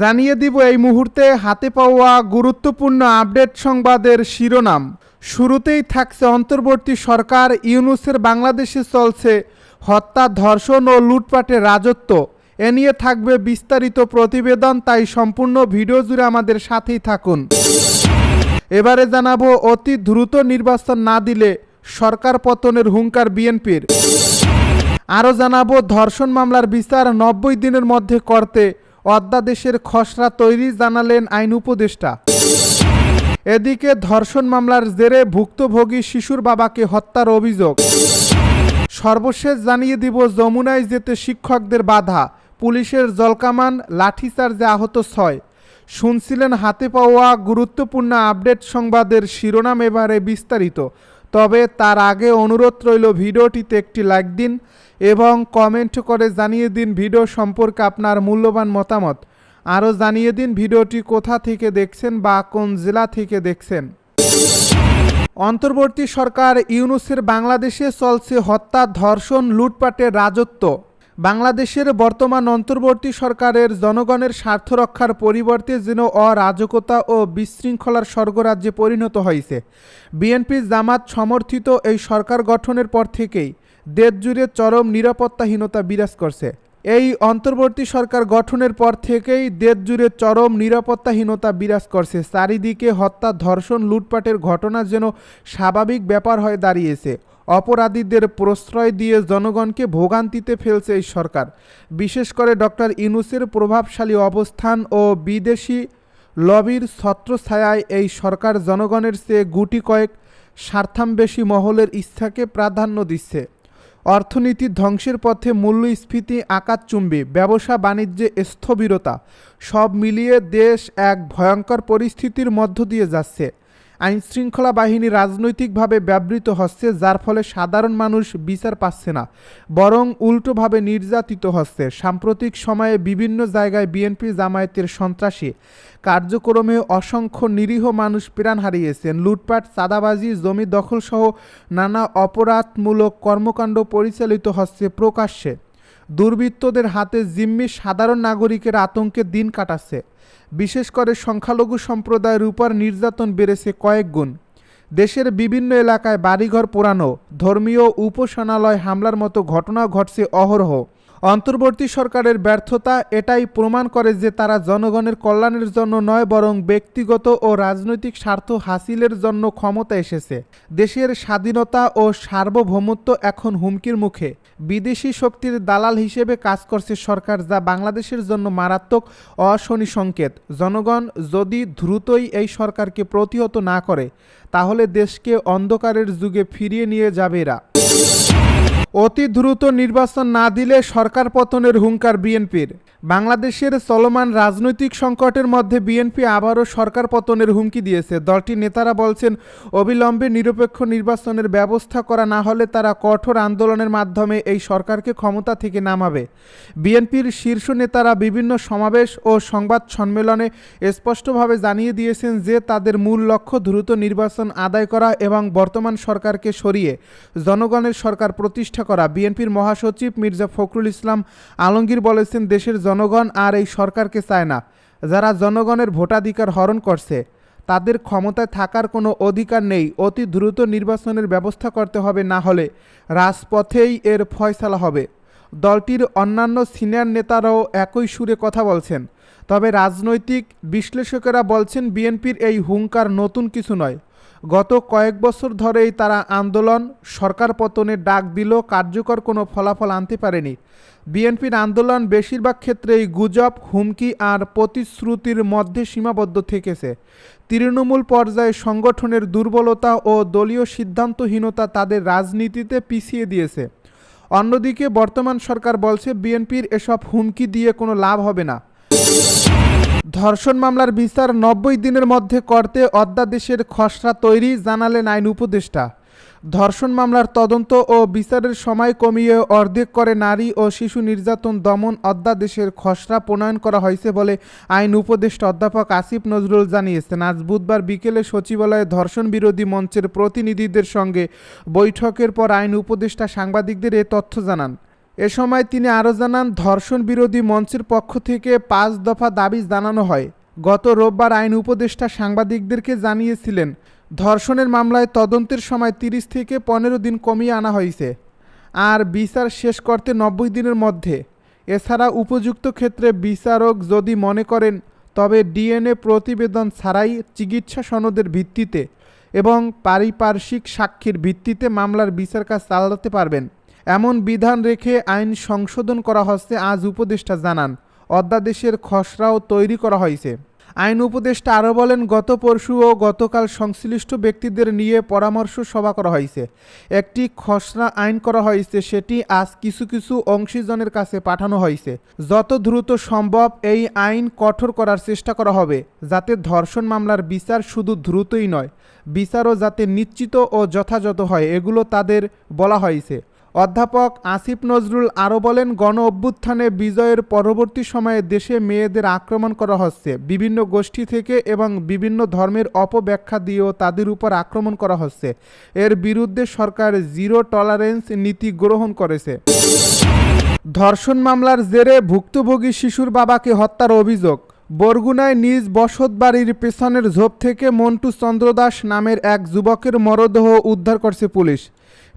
জানিয়ে দিব এই মুহূর্তে হাতে পাওয়া গুরুত্বপূর্ণ আপডেট সংবাদের শিরোনাম। শুরুতেই থাকছে অন্তর্বর্তী সরকার ইউনুসের বাংলাদেশে চলছে হত্যা, ধর্ষণ ও লুটপাটের রাজত্ব। এ নিয়ে থাকবে বিস্তারিত প্রতিবেদন, তাই সম্পূর্ণ ভিডিও জুড়ে আমাদের সাথেই থাকুন। এবারে জানাব, অতি দ্রুত নির্বাচন না দিলে সরকার পতনের হুঙ্কার বিএনপির। আরও জানাব, ধর্ষণ মামলার বিচার নব্বই দিনের মধ্যে করতে অধ্যাদেশের খসড়া তৈরি জানালেন আইন উপদেষ্টা। এদিকে ধর্ষণ মামলার জেরে ভুক্তভোগী শিশুর বাবাকে হত্যার অভিযোগ। সর্বশেষ জানিয়ে দিব, যমুনায় যেতে শিক্ষকদের বাধা। পুলিশের জলকামান, লাঠিচার্জে আহত ছয়। শুনছিলেন হাতে পাওয়া গুরুত্বপূর্ণ আপডেট সংবাদের শিরোনাম এবারে বিস্তারিত। তবে তার আগে অনুরোধ রইল ভিডিওটিতে একটি লাইক দিন এবং কমেন্ট করে জানিয়ে দিন ভিডিও সম্পর্কে আপনার মূল্যবান মতামত। আরও জানিয়ে দিন ভিডিওটি কোথা থেকে দেখছেন বা কোন জেলা থেকে দেখছেন। অন্তর্বর্তী সরকার ইউনুসের বাংলাদেশে চলছে হত্যা, ধর্ষণ, লুটপাটের রাজত্ব। বাংলাদেশের বর্তমান অন্তর্বর্তী সরকারের জনগণের স্বার্থ রক্ষার পরিবর্তে যেন অরাজকতা ও বিশৃঙ্খলার স্বর্গরাজ্যে পরিণত হয়েছে। বিএনপি জামাত সমর্থিত এই সরকার গঠনের পর থেকেই দেশজুড়ে চরম নিরাপত্তাহীনতা বিরাজ করছে। এই অন্তর্বর্তী সরকার গঠনের পর থেকেই দেশজুড়ে চরম নিরাপত্তাহীনতা বিরাজ করছে। চারিদিকে হত্যা, ধর্ষণ, লুটপাটের ঘটনা যেন স্বাভাবিক ব্যাপার হয়ে দাঁড়িয়েছে। অপরাধীদের প্রশ্রয় দিয়ে জনগণকে ভোগান্তিতে ফেলছে এই সরকার। বিশেষ করে ডক্টর ইনুসের প্রভাবশালী অবস্থান ও বিদেশি লবির ছত্রছায়ায় এই সরকার জনগণের চেয়ে গুটি কয়েক স্বার্থান্বেষী মহলের ইচ্ছাকে প্রাধান্য দিচ্ছে। অর্থনীতি ধ্বংসের পথে মূল্যস্ফীতি, আকাশচুম্বী, ব্যবসা, বাণিজ্যে স্থবিরতা সব মিলিয়ে দেশ এক ভয়ঙ্কর পরিস্থিতির মধ্য দিয়ে যাচ্ছে। আইনশৃঙ্খলা বাহিনী রাজনৈতিকভাবে ব্যবহৃত হচ্ছে, যার ফলে সাধারণ মানুষ বিচার পাচ্ছে না, বরং উল্টোভাবে নির্যাতিত হচ্ছে। সাম্প্রতিক সময়ে বিভিন্ন জায়গায় বিএনপি জামায়াতের সন্ত্রাসী কার্যক্রমে অসংখ্য নিরীহ মানুষ প্রাণ হারিয়েছেন। লুটপাট, চাঁদাবাজি, জমি দখলসহ নানা অপরাধমূলক কর্মকাণ্ড পরিচালিত হচ্ছে প্রকাশ্যে। দুর্বৃত্তদের হাতে জিম্মি সাধারণ নাগরিকের আতঙ্কে দিন কাটাচ্ছে। বিশেষ করে সংখ্যালঘু সম্প্রদায়ের উপর নির্যাতন বেড়েছে কয়েক গুণ। দেশের বিভিন্ন এলাকায় বাড়িঘর পোড়ানো, ধর্মীয় উপাসনালয় হামলার মতো ঘটনা ঘটছে অহরহ। অন্তর্বর্তী সরকারের ব্যর্থতা এটাই প্রমাণ করে যে তারা জনগণের কল্যাণের জন্য নয়, বরং ব্যক্তিগত ও রাজনৈতিক স্বার্থ হাসিলের জন্য ক্ষমতা এসেছে। দেশের স্বাধীনতা ও সার্বভৌমত্ব এখন হুমকির মুখে। বিদেশি শক্তির দালাল হিসেবে কাজ করছে সরকার, যা বাংলাদেশের জন্য মারাত্মক অশনি সংকেত। জনগণ যদি দ্রুতই এই সরকারকে প্রতিহত না করে, তাহলে দেশকে অন্ধকারের যুগে ফিরিয়ে নিয়ে যাবে এরা। অতি দ্রুত নির্বাচন না দিলে সরকার পতনের হুঙ্কার বিএনপির। বাংলাদেশের চলমান রাজনৈতিক সংকটের মধ্যে বিএনপি আবারও সরকার পতনের হুমকি দিয়েছে। দলটির নেতারা বলছেন, অবিলম্বে নিরপেক্ষ নির্বাচনের ব্যবস্থা করা না হলে তারা কঠোর আন্দোলনের মাধ্যমে এই সরকারকে ক্ষমতা থেকে নামাবে। বিএনপির শীর্ষ নেতারা বিভিন্ন সমাবেশ ও সংবাদ সম্মেলনে স্পষ্টভাবে জানিয়ে দিয়েছেন যে তাদের মূল লক্ষ্য দ্রুত নির্বাচন আদায় করা এবং বর্তমান সরকারকে সরিয়ে জনগণের সরকার প্রতিষ্ঠা করা। বিএনপির মহাসচিব মির্জা ফখরুল ইসলাম আলমগীর বলেছেন, দেশের জনগণ আর এই সরকারকে চায় না। যারা জনগণের ভোটাধিকার হরণ করছে, তাদের ক্ষমতায় থাকার কোনো অধিকার নেই। অতি দ্রুত নির্বাচনের ব্যবস্থা করতে হবে, না হলে রাজপথেই এর ফয়সালা হবে। দলটির অন্যান্য সিনিয়র নেতারাও একই সুরে কথা বলছেন। তবে রাজনৈতিক বিশ্লেষকেরা বলছেন, বিএনপির এই হুঙ্কার নতুন কিছু নয়। গত কয়েক বছর ধরেই তারা আন্দোলন, সরকার পতনের ডাক দিল, কার্যকর কোনো ফলাফল আনতে পারেনি। বিএনপির আন্দোলন বেশিরভাগ ক্ষেত্রেই গুজব, হুমকি আর প্রতিশ্রুতির মধ্যে সীমাবদ্ধ থেকেছে। তৃণমূল পর্যায়ে সংগঠনের দুর্বলতা ও দলীয় সিদ্ধান্তহীনতা তাদের রাজনীতিতে পিছিয়ে দিয়েছে। অন্যদিকে বর্তমান সরকার বলছে, বিএনপির এসব হুমকি দিয়ে কোনো লাভ হবে না। ধর্ষণ মামলার বিচার নব্বই দিনের মধ্যে করতে অধ্যাদেশের খসড়া তৈরি জানালেন আইন উপদেষ্টা। ধর্ষণ মামলার তদন্ত ও বিচারের সময় কমিয়ে অর্ধেক করে নারী ও শিশু নির্যাতন দমন অধ্যাদেশের খসড়া প্রণয়ন করা হয়েছে বলে আইন উপদেষ্টা অধ্যাপক আসিফ নজরুল জানিয়েছেন। আজ বুধবার বিকেলে সচিবালয়ে ধর্ষণ বিরোধী মঞ্চের প্রতিনিধিদের সঙ্গে বৈঠকের পর আইন উপদেষ্টা সাংবাদিকদের এ তথ্য জানান। এ সময় তিনি আরও জানান, ধর্ষণ বিরোধী মঞ্চের পক্ষ থেকে পাঁচ দফা দাবি জানানো হয়। গত রোববার আইন উপদেষ্টা সাংবাদিকদেরকে জানিয়েছিলেন, ধর্ষণের মামলায় তদন্তের সময় তিরিশ থেকে পনেরো দিন কমিয়ে আনা হয়েছে। আর বিচার শেষ করতে নব্বই দিনের মধ্যে। এছাড়া উপযুক্ত ক্ষেত্রে বিচারক যদি মনে করেন, তবে ডিএনএ প্রতিবেদন ছাড়াই চিকিৎসা সনদের ভিত্তিতে এবং পারিপার্শ্বিক সাক্ষীর ভিত্তিতে মামলার বিচার কাজ চালাতে পারবেন। এমন বিধান রেখে আইন সংশোধন করা হচ্ছে আজ উপদেষ্টা জানান। অধ্যাদেশের খসড়াও তৈরি করা হয়েছে। আইন উপদেষ্টা আরও বলেন, গত পরশু ও গতকাল সংশ্লিষ্ট ব্যক্তিদের নিয়ে পরামর্শ সভা করা হয়েছে। একটি খসড়া আইন করা হয়েছে, সেটি আজ কিছু কিছু অংশীজনের কাছে পাঠানো হয়েছে। যত দ্রুত সম্ভব এই আইন কঠোর করার চেষ্টা করা হবে, যাতে ধর্ষণ মামলার বিচার শুধু দ্রুতই নয়, বিচারও যাতে নিশ্চিত ও যথাযথ হয়, এগুলো তাদের বলা হয়েছে। অধ্যাপক আসিফ নজরুল আরও বলেন, গণ অভ্যুত্থানে বিজয়ের পরবর্তী সময়ে দেশে মেয়েদের আক্রমণ করা হচ্ছে। বিভিন্ন গোষ্ঠী থেকে এবং বিভিন্ন ধর্মের অপব্যাখ্যা দিয়েও তাদের উপর আক্রমণ করা হচ্ছে। এর বিরুদ্ধে সরকার জিরো টলারেন্স নীতি গ্রহণ করেছে। ধর্ষণ মামলার জেরে ভুক্তভোগী শিশুর বাবাকে হত্যার অভিযোগ। বরগুনায় নিজ বসত বাড়ির পেছনের ঝোপ থেকে মন্টু চন্দ্রদাস নামের এক যুবকের মরদেহ উদ্ধার করছে পুলিশ।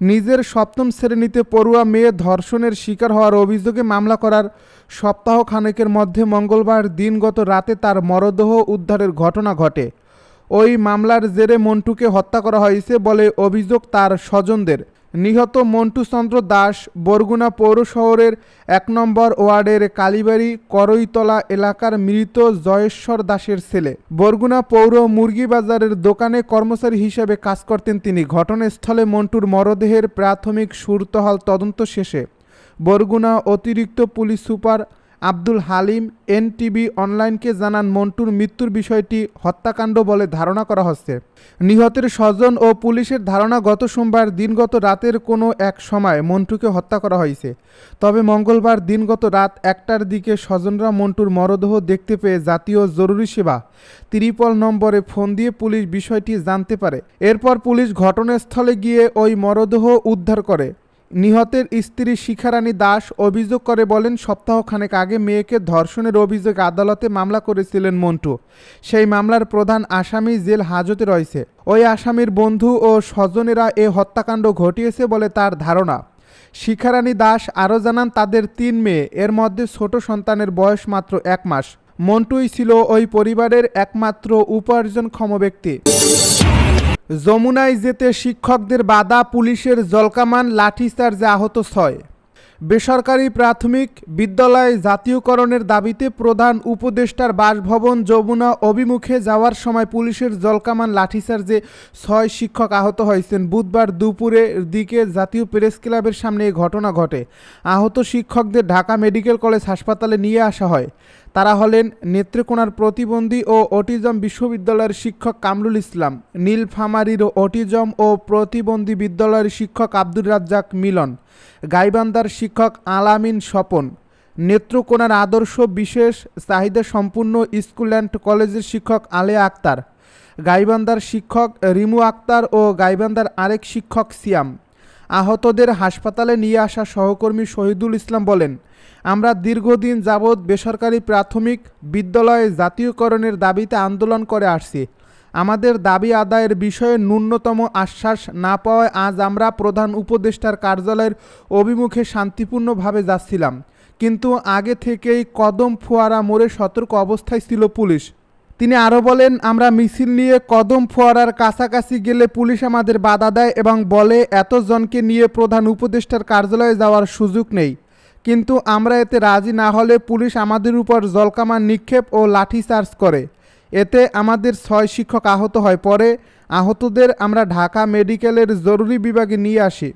নিজের সপ্তম শ্রেণীতে পড়ুয়া মেয়ে ধর্ষণের শিকার হওয়ার অভিযোগে মামলা করার সপ্তাহ খানেকের মধ্যে মঙ্গলবার দিনগত রাতে তার মরদেহ উদ্ধারের ঘটনা ঘটে। ওই মামলার জেরে মন্টুকে হত্যা করা হয়েছে বলে অভিযোগ তার স্বজনদের। নিহত মন্টুচন্দ্র দাস বরগুনা পৌর শহরের এক নম্বর ওয়ার্ডের কালীবাড়ি করইতলা এলাকার মৃত জয়েশ্বর দাসের ছেলে। বরগুনা পৌর মুরগি বাজারের দোকানে কর্মচারী হিসেবে কাজ করতেন তিনি। ঘটনাস্থলে মন্টুর মরদেহের প্রাথমিক সুরতহাল তদন্ত শেষে বরগুনা অতিরিক্ত police super Abdul Halim NTV অনলাইনকে জানান, মন্টুর মৃত্যুর বিষয়টি হত্যাকাণ্ড বলে ধারণা করা হচ্ছে। নিহতের স্বজন ও পুলিশের ধারণা, গত সোমবার দিনগত রাতের কোনো এক সময় মন্টুকে হত্যা করা হয়েছে। তবে মঙ্গলবার দিনগত রাত একটার দিকে স্বজনরা মন্টুর মরদেহ দেখতে পেয়ে জাতীয় জরুরি সেবা ত্রিপল নম্বরে ফোন দিয়ে পুলিশ বিষয়টি জানতে পারে। এরপর পুলিশ ঘটনাস্থলে গিয়ে ওই মরদেহ উদ্ধার করে। নিহতের স্ত্রী শিখারানী দাস অভিযোগ করে বলেন, সপ্তাহখানেক আগে মেয়েকে ধর্ষণের অভিযোগে আদালতে মামলা করেছিলেন মন্টু। সেই মামলার প্রধান আসামি জেল হাজতে রয়েছে। ওই আসামির বন্ধু ও স্বজনেরা এ হত্যাকাণ্ড ঘটিয়েছে বলে তার ধারণা। শিখারানী দাস আরও জানান, তাদের তিন মেয়ে, এর মধ্যে ছোট সন্তানের বয়স মাত্র এক মাস। মন্টুই ছিল ওই পরিবারের একমাত্র উপার্জনক্ষম ব্যক্তি। যমুনায় যেতে শিক্ষকদের বাধা, পুলিশের জলকামান, লাঠিচার্জে আহত ছয়। বেসরকারি প্রাথমিক বিদ্যালয় জাতীয়করণের দাবিতে প্রধান উপদেষ্টার বাসভবন যমুনা অভিমুখে যাওয়ার সময় পুলিশের জলকামান, লাঠিচার্জে ছয় শিক্ষক আহত হয়েছেন। বুধবার দুপুরের দিকে জাতীয় প্রেস ক্লাবের সামনে এই ঘটনা ঘটে। আহত শিক্ষকদের ঢাকা মেডিকেল কলেজ হাসপাতালে নিয়ে আসা হয়। তারা হলেন নেত্রকোনার প্রতিবন্ধী ও অটিজম বিশ্ববিদ্যালয়ের শিক্ষক কামরুল ইসলাম, নীলফামারীর অটিজম ও প্রতিবন্ধী বিদ্যালয়ের শিক্ষক আব্দুর রাজ্জাক মিলন, গাইবান্ধার শিক্ষক আলামিন স্বপন, নেত্রকোনার আদর্শ বিশেষ চাহিদা সম্পূর্ণ স্কুল অ্যান্ড কলেজের শিক্ষক আলেয়া আক্তার, গাইবান্ধার শিক্ষক রিমু আক্তার ও গাইবান্ধার আরেক শিক্ষক সিয়াম। আহতদের হাসপাতালে নিয়ে আসা সহকর্মী শহীদুল ইসলাম বলেন, আমরা দীর্ঘদিন যাবৎ বেসরকারি প্রাথমিক বিদ্যালয়ে জাতীয়করণের দাবিতে আন্দোলন করে আসছি। আমাদের দাবি আদায়ের বিষয়ে ন্যূনতম আশ্বাস না পাওয়ায় আজ আমরা প্রধান উপদেষ্টার কার্যালয়ের অভিমুখে শান্তিপূর্ণভাবে যাচ্ছিলাম। কিন্তু আগে থেকেই কদম ফোয়ারা মোড়ে সতর্ক অবস্থায় ছিল পুলিশ। তিনি আরও বলেন, আমরা মিছিল নিয়ে কদম ফোয়ারার কাছাকাছি গেলে পুলিশ আমাদের বাধা দেয় এবং বলে, এতজনকে নিয়ে প্রধান উপদেষ্টার কার্যালয়ে যাওয়ার সুযোগ নেই। কিন্তু আমরা এতে রাজি না হলে পুলিশ আমাদের উপর জলকামান নিক্ষেপ ও লাঠি চার্জ করে। এতে আমাদের ছয় শিক্ষক আহত হয়। পরে আহতদের আমরা ঢাকা মেডিকেলের জরুরি বিভাগে নিয়ে আসি।